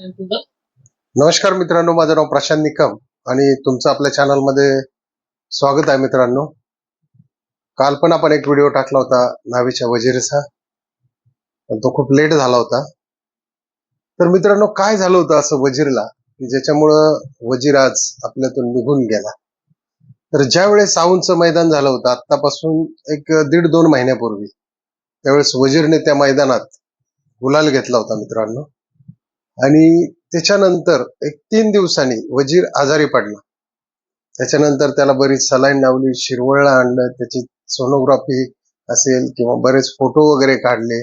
नमस्कार मित्रांनो माझं नाव प्रशांत निकम आणि तुमचं आपल्या चॅनलमध्ये स्वागत आहे मित्रांनो. काल पण आपण एक व्हिडिओ टाकला होता नावीच्या वजीरचा. तो खूप लेट झाला होता. तर मित्रांनो काय झालं होतं असं वजीरला? की ज्याच्यामुळं वजीर आज आपल्यातून निघून गेला. तर ज्यावेळेस साऊंडचं मैदान झालं होतं आतापासून एक दीड दोन महिन्यापूर्वी त्यावेळेस वजीरने त्या मैदानात गुलाल घेतला होता मित्रांनो. आणि त्याच्यानंतर एक तीन दिवसांनी वजीर आजारी पडला. त्याच्यानंतर त्याला बरीच सलाईन लावली शिरवळला आणलं त्याची सोनोग्राफी असेल किंवा बरेच फोटो वगैरे काढले.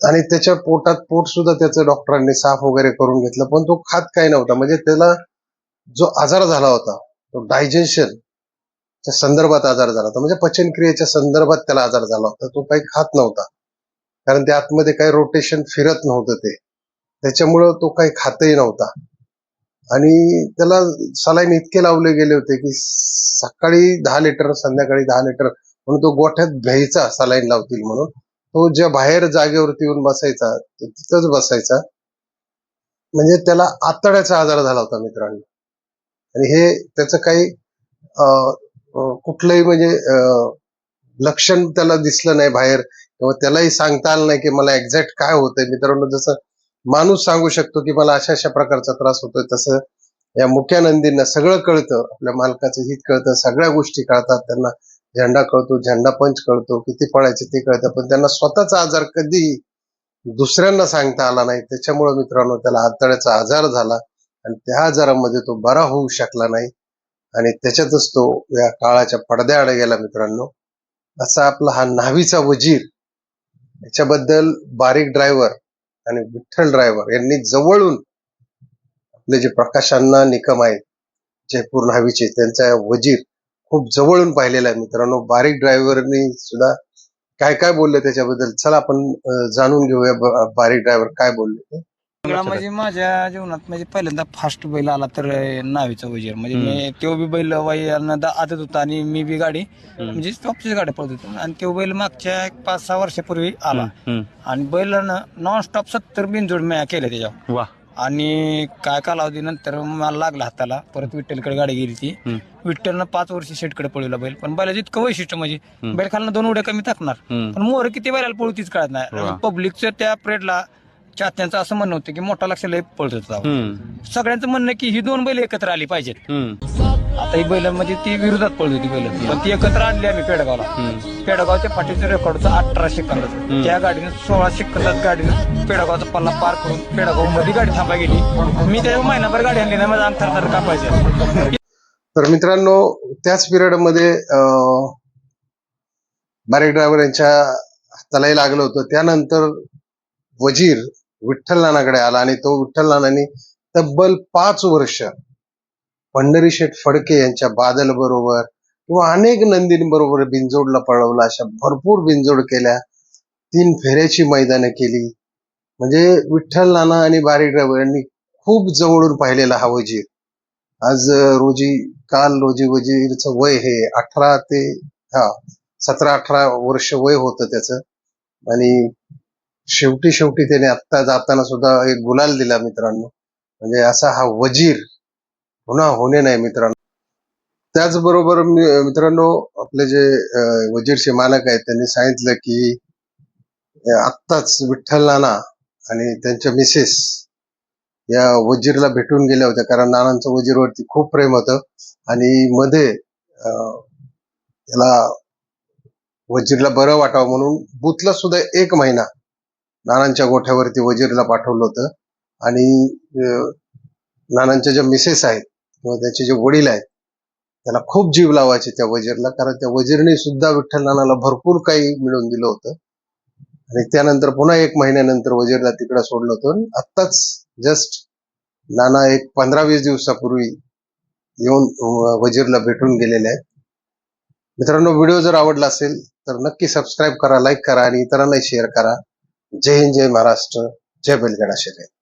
आणि त्याच्या पोटात पोट सुद्धा त्याचं डॉक्टरांनी साफ वगैरे करून घेतलं पण तो खात काही नव्हता. म्हणजे त्याला जो आजार झाला होता तो डायजेशन संदर्भात आजार झाला होता. म्हणजे पचनक्रियेच्या संदर्भात त्याला आजार झाला होता. तो काही खात नव्हता. कारण त्या आतमध्ये काही रोटेशन फिरत नव्हतं ते. त्याच्यामुळं तो काही खातही नव्हता. आणि त्याला सलाईन इतके लावले गेले होते की सकाळी दहा लिटर संध्याकाळी दहा लिटर म्हणून तो गोठ्यात घ्यायचा सलाईन लावतील म्हणून. तो ज्या बाहेर जागेवरती येऊन बसायचा तिथंच बसायचा. म्हणजे त्याला आतड्याचा आजार झाला होता मित्रांनो. आणि हे त्याचं काही अं, कुठलंही म्हणजे अं, लक्षण त्याला दिसलं नाही बाहेर. किंवा त्यालाही सांगता आलं नाही की मला एक्झॅक्ट काय होतंय. मित्रांनो जसं माणूस सांगू शकतो की मला अशा अशा प्रकारचा त्रास होतोय तसं या मुख्या नंदींना सगळं कळतं आपल्या मालकाचं हित कळतं सगळ्या गोष्टी कळतात त्यांना झेंडा कळतो झेंडा पंच कळतो किती पळायचे ते कळतं पण त्यांना स्वतःचा आजार कधी दुसऱ्यांना सांगता आला नाही. त्याच्यामुळे मित्रांनो त्याला आतड्याचा आजार झाला आणि त्या आजारामध्ये तो बरा होऊ शकला नाही आणि त्याच्यातच तो या काळाच्या पडद्याआड गेला मित्रांनो. असा आपला हा न्हावीचा वजीर याच्याबद्दल बारीक ड्रायव्हर आणि विठ्ठल ड्रायव्हर यांनी जवळून आपले जे प्रकाशांना निकम आहेत जयपूर न्हावीचे त्यांचा वजीर खूप जवळून पाहिलेला आहे मित्रांनो. बारीक ड्रायव्हरनी सुद्धा काय काय बोलले त्याच्याबद्दल? चला आपण जाणून घेऊया बारीक ड्रायव्हर काय बोलले ते. सगळा म्हणजे माझ्या जीवनात म्हणजे पहिल्यांदा फास्ट बैल आला तर नावीचा वजीर म्हणजे मी तो बी बैल वयानं आदत होता आणि मी बी गाडी म्हणजे टॉपचीच गाडी पळत होतो. आणि तो बैल मागच्या एक पाच सहा वर्षापूर्वी आला. आणि बैलानं नॉन स्टॉप सत्तर बिनजोड म्या केल्या त्याच्यावर. आणि काय कालावधी नंतर मला लागला हाताला. परत विठ्ठलकडे गाडी गेली ती. विठ्ठलनं पाच वर्ष शेटकडे पळवला बैल. पण बैलाचं इतकं वैशिष्ट्य म्हणजे. बैल खालनं दोन उड्या कमी टाकणार. पण मोर किती बैलाला पळू तीच कळत. नाही. पब्लिकचं त्या परेडला चाहत्यांचं असं म्हणणं होतं की मोठा लक्ष लय पळत होता हम्म. सगळ्यांचं म्हणणं की ही दोन बैल एकत्र आली पाहिजेत. हम्म. आता ही बैल म्हणजे ती विरोधात पळत होती बैल. पण ती एकत्र आणली आम्ही पेडगावला. हम्म. पेडगावच्या पाठीचं रेकॉर्ड होतं अठरा सेकंदाचं. त्या गाडीनं सोळा सेकंदात गाडीनं पेडगावचा पल्ला पार करून पेडगावमध्ये गाडी थांबा गेली. मी त्याच्या महिनाभर गाडी आणली नाही माझा अंग थरथर कापायचं तर मित्रांनो त्याच पिरियडमध्ये अं, बारीक ड्रायव्हर यांच्या हातालाही लागलं होतं. त्यानंतर वजीर विठ्ठल नानाकडे आला आणि तो विठ्ठल नानांनी तब्बल पाच वर्ष पंढरी शेठ फडके यांच्या बादल बरोबर किंवा अनेक नंदींबरोबर बिंजोडला पळवला अशा भरपूर बिंजोड केल्या. तीन फेऱ्याची मैदानं केली. म्हणजे विठ्ठल नाना आणि बारीक ड्रायव्हर यांनी खूप जवळून पाहिलेला हा वजीर. आज रोजी काल रोजी वजीरचं वय हे अठरा ते हा सतरा अठरा वर्ष वय होतं त्याचं. आणि शेवटी शेवटी त्याने आत्ता जाताना सुद्धा एक गुलाल दिला मित्रांनो. म्हणजे असा हा वजीर पुन्हा होणे नाही मित्रांनो. त्याचबरोबर मित्रांनो आपले जे वजीरचे मालक आहेत त्यांनी सांगितलं की आत्ताच विठ्ठल नाना आणि त्यांच्या मिसेस या वजीरला भेटून गेल्या होत्या. कारण नानांचं वजीरवरती खूप प्रेम होतं. आणि मध्ये अं, त्याला वजीरला बरं वाटावं म्हणून बुथला सुद्धा एक महिना नानांच्या गोठ्यावरती वजीरला पाठवलं होतं. आणि नानांच्या ज्या मिसेस आहेत किंवा त्याचे जे वडील आहेत त्याला खूप जीव लावायचे त्या वजीरला. कारण त्या वजीरने सुद्धा विठ्ठल नानाला भरपूर काही मिळवून दिलं होतं. आणि त्यानंतर पुन्हा एक महिन्यानंतर वजीरला तिकडे सोडलं होतं. आणि आत्ताच जस्ट नाना एक पंधरा वीस दिवसापूर्वी येऊन वजीरला भेटून गेलेले आहेत. मित्रांनो व्हिडिओ जर आवडला असेल तर नक्की सबस्क्राईब करा लाईक करा आणि इतरांनाही शेअर करा. जय हिंद जय महाराष्ट्र जय बैलगाडा शर्यत.